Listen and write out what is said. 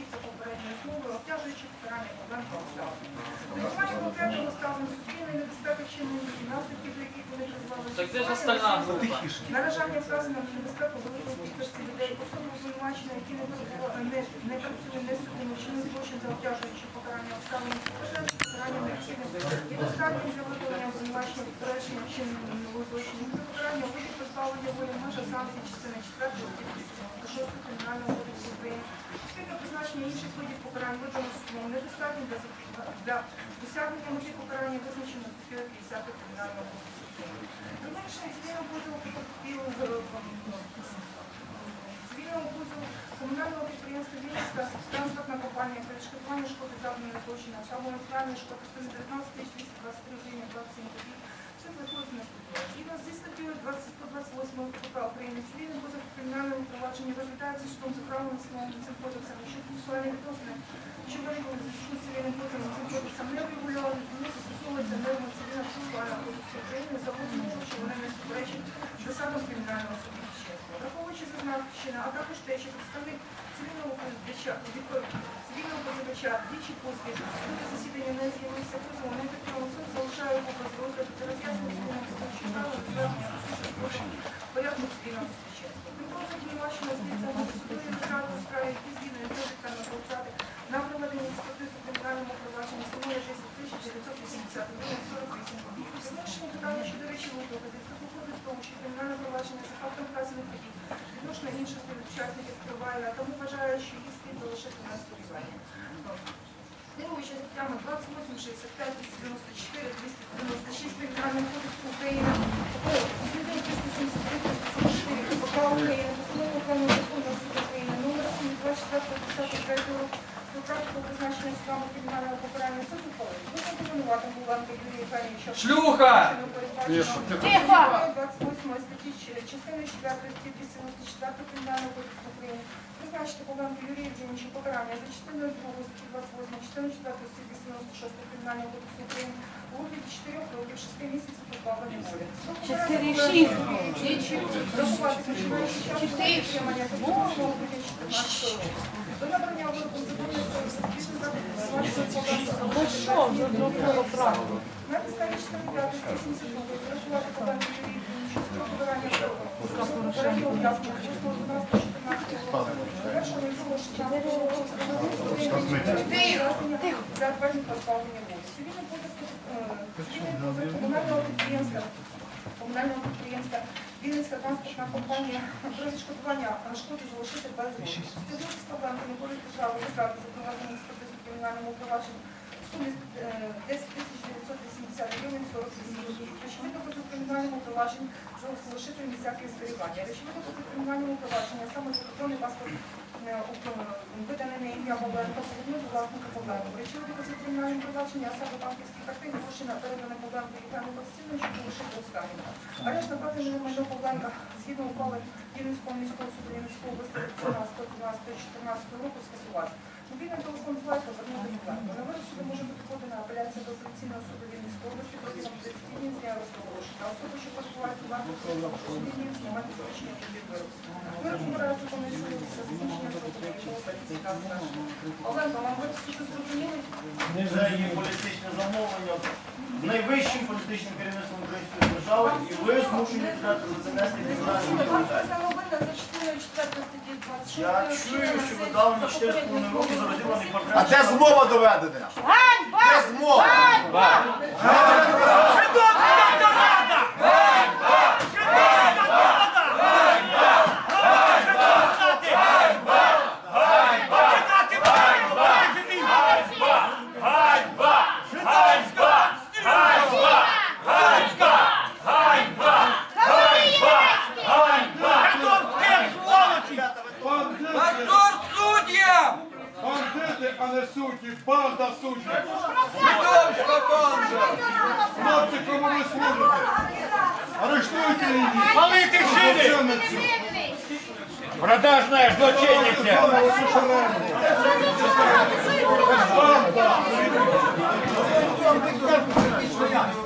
осіб за попередньою словою, обтяжуючи покарання проблем та обставин. Зокрема, конкретно ставлено суспільної небезпеки вчинення і наслідків, до яких вони призвали. Так де ж остальна група? Наражання вказаного на небезпеку великої кількості людей, особи обвинувачення, які не не, не працює, не судимо, чи не злочин за обтяжуючи покарання обставин, вважають покарання необхідним і достатньо для виконання обвинувачення попередження вчиненого злочину. Покарання у позбавлення волі межа санкцій частини 4 статті 6 Кримінального кодексу України. Оскільки призначення інших судом недостатньо для, досягнення мети покарання визначено статтею 50 Кримінального кодексу вирішенні цивільного позову потерпілого цивільного позову комунального підприємства Вінницька транспортна компанія перешкодування шкоди завданої злочину, самої правильної шкоди 119 223 гривень 27 копійок. Це виходить наступне. Згідно зі статтею 20 128 КП України, цивільний позов кримінальному провадженні розглядається судом правилами встановленими цим кодексом, якщо процесуальні відносини, що виникли в зв'язку цивільним позовом цим кодексом не врегульовані, тому застосовується норма цивільного процесуального кодексу України, за що вони не суперечать засадам кримінального судочинства. Враховуючи зазначене, а також те, що представник цивільного позивача, цивільного позивача двічі поспіль засідання не з'явився позову, не підтримав суд, залишає його без розгляду. Та цивільного позивача права звернення порядку цивільного судочинства. При позові обвинуваченого слідця може судові витрати у справі, які згідно із довідками витрати на проведення експертизи в кримінальному провадженні сумує 60 тисяч 980 гривень 48 копійок. Вирішення питання щодо речових доказів, це виходить з того, що кримінальне фактом вказаних подій відносно інших співучасників триває, тому вважаю, що їх слід залишити на сподівання. Керуючи статтями 28, 65, 294, 296 Кримінального кодексу України, зміни 373, 374 КПК України, постанови Верховного Закону України, номер 7, 24, 10 року, про практику призначення судами кримінального покарання суду Євгенійовича. Шлюха! Тихо! 28 статті частини 4 статті 294 Кримінального кодексу України. Призначити Павленко Юрію Євгенійовичу покарання за частиною 2 статті 28, частиною 4 статті 296 Кримінального кодексу України у вигляді 4 років 6 місяців позбавлення волі. Чотири, шість. Двічі заховати починаючи час отримання такого вигляді 14 року. До набрання вироку статті Ну вже зробило правду? на підставі 4 172 зарахувати Павленко Юрію Євгенійовичу строк покарання попереднього ув'язнення 8 12 14 року. Завершено його 16 року за е, цивільний позов комунального підприємства комунального підприємства Вінницька транспортна компанія про відшкодування шкоди залишити без розгляду. Співдовж з проблемами користь держави витрати за проведення експертизи в кримінальному провадженні в сумі е, 10 тисяч 980 гривень 48 копійок. Речові докази кримінальному провадженні залишити місцяки зберігання. Речові докази кримінальному провадженні, а саме закордонний паспорт е, виданий на ім'я Бабенка, повернути власника Бабенку. Речові в кримінальному а саме банківські картини, машина передана Бабенку Євгену Костянтину, щоб залишити останнього. Арешт накладений на майно Бабенка згідно ухвали Вінницького міського суду Вінницької області 12 року скасувати. Мобільний телефон Флайка вернути вирок може бути подана апеляція до апеляційного суду Вінницької області протягом 30 днів з дня розголошення. Особи, що перебувають у банку, прошу днів знімати звичайно від вироку. Вирок набирає законної після закінчення строку якого Оленко, вам ви все зрозуміли? Не за її політичне замовлення найвищим політичним керівництвом української держави, і ви змушені взяти за це нести відповідальність. Я чую, що ви дали мені 4 хвилини року за розділений портрет. А де змова доведена? Де змова? Арештуйте її. Палити шини! Продажна злочинниця! Банда.